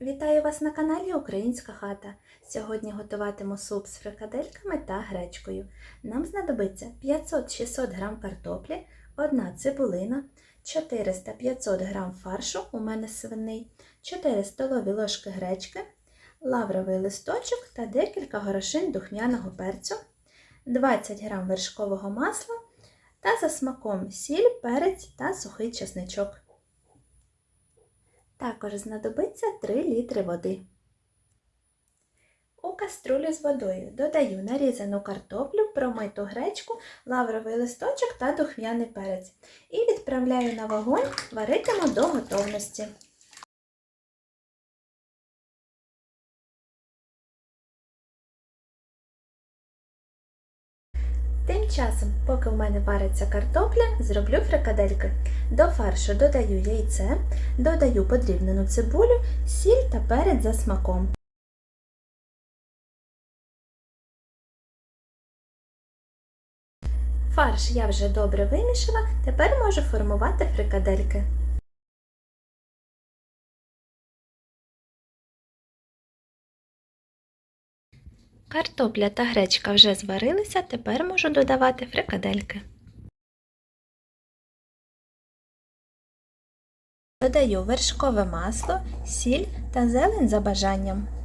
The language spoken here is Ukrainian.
Вітаю вас на каналі Українська хата. Сьогодні готуватиму суп з фрикадельками та гречкою. Нам знадобиться 500-600 г картоплі, 1 цибулина, 400-500 г фаршу, у мене свиний, 4 столові ложки гречки, лавровий листочок та декілька горошин духмяного перцю, 20 г вершкового масла та за смаком сіль, перець та сухий чесничок. Також знадобиться 3 літри води. У каструлю з водою додаю нарізану картоплю, промиту гречку, лавровий листочок та духмяний перець. І відправляю на вогонь, варитиму до готовності. Тим часом, поки в мене вариться картопля, зроблю фрикадельки. До фаршу додаю яйце, додаю подрібнену цибулю, сіль та перець за смаком. Фарш я вже добре вимішала, тепер можу формувати фрикадельки. Картопля та гречка вже зварилися, тепер можу додавати фрикадельки. Додаю вершкове масло, сіль та зелень за бажанням.